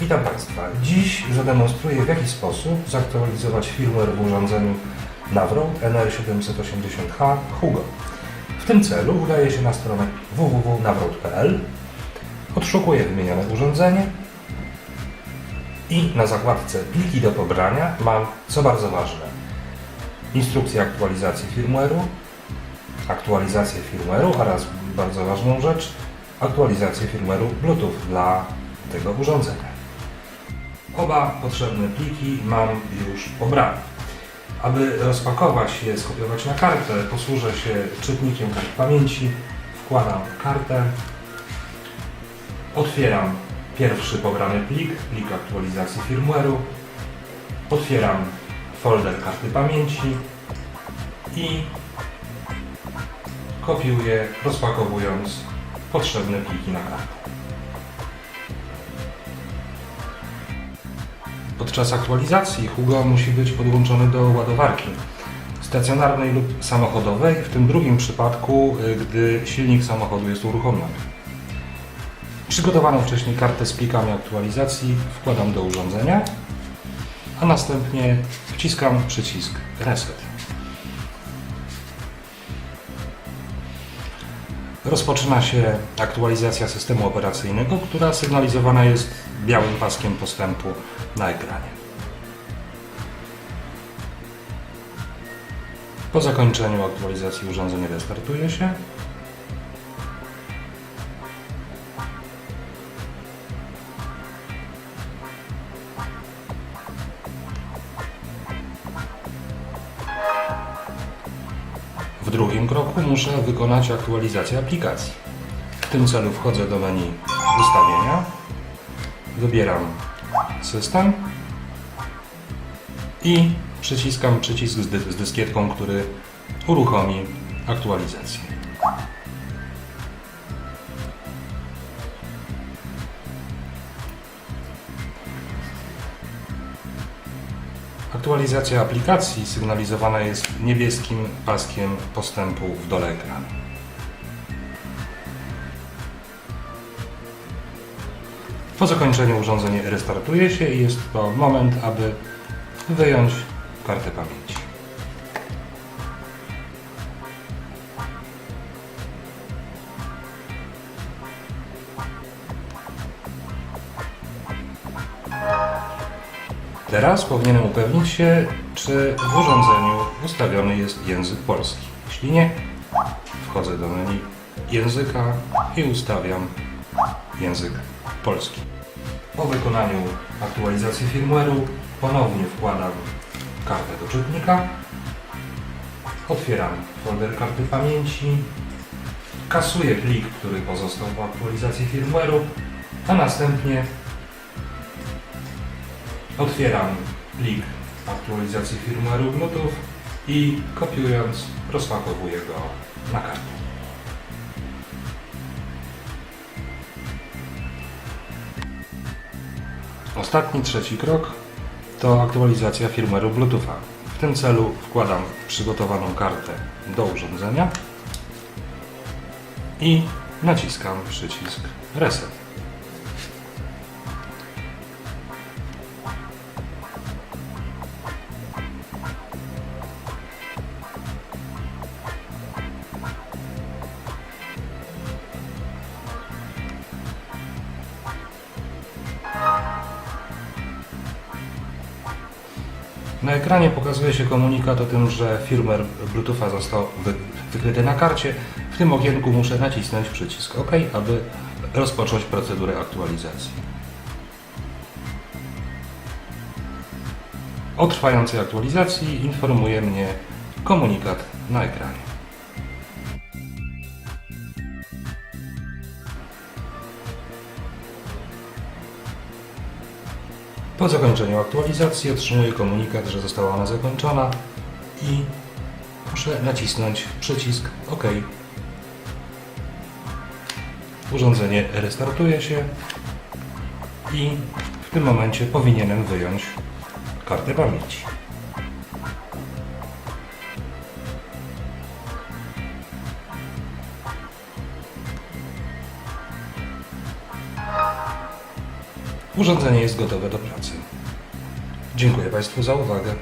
Witam Państwa. Dziś zademonstruję w jaki sposób zaktualizować firmware w urządzeniu Navro NR780H Hugo. W tym celu udaję się na stronę www.navro.pl, odszukuję wymienione urządzenie i na zakładce pliki do pobrania mam, co bardzo ważne, instrukcję aktualizacji firmware'u, aktualizację firmware'u oraz bardzo ważną rzecz, aktualizację firmware'u Bluetooth dla tego urządzenia. Oba potrzebne pliki mam już pobrane. Aby rozpakować je, skopiować na kartę, posłużę się czytnikiem kart pamięci, wkładam kartę, otwieram pierwszy pobrany plik, plik aktualizacji firmware'u, otwieram folder karty pamięci i kopiuję, rozpakowując potrzebne pliki na kartę. Podczas aktualizacji Hugo musi być podłączony do ładowarki stacjonarnej lub samochodowej, w tym drugim przypadku, y, gdy silnik samochodu jest uruchomiony. Przygotowaną wcześniej kartę z plikami aktualizacji wkładam do urządzenia, a następnie wciskam przycisk Reset. Rozpoczyna się aktualizacja systemu operacyjnego, która sygnalizowana jest białym paskiem postępu na ekranie. Po zakończeniu aktualizacji urządzenie restartuje się. W drugim kroku muszę wykonać aktualizację aplikacji. W tym celu wchodzę do menu ustawienia, wybieram system i przyciskam przycisk z, dy z dyskietką, który uruchomi aktualizację. Aktualizacja aplikacji sygnalizowana jest niebieskim paskiem postępu w dole ekranu. Po zakończeniu urządzenie restartuje się i jest to moment, aby wyjąć kartę pamięci. Teraz powinienem upewnić się, czy w urządzeniu ustawiony jest język polski. Jeśli nie, wchodzę do menu języka i ustawiam język polski. Po wykonaniu aktualizacji firmware'u ponownie wkładam kartę do czytnika, otwieram folder karty pamięci, kasuję plik, który pozostał po aktualizacji firmware'u, a następnie otwieram plik aktualizacji firmware'u Bluetooth i kopiując rozpakowuję go na kartę. Ostatni, trzeci krok to aktualizacja firmware'u Bluetootha. W tym celu wkładam przygotowaną kartę do urządzenia i naciskam przycisk Reset. Na ekranie pokazuje się komunikat o tym, że firmware Bluetootha został wy wykryty na karcie. W tym okienku muszę nacisnąć przycisk OK, aby rozpocząć procedurę aktualizacji. O trwającej aktualizacji informuje mnie komunikat na ekranie. Po zakończeniu aktualizacji otrzymuję komunikat, że została ona zakończona i muszę nacisnąć przycisk OK. Urządzenie restartuje się i w tym momencie powinienem wyjąć kartę pamięci. Urządzenie jest gotowe do pracy. Dziękuję Państwu za uwagę.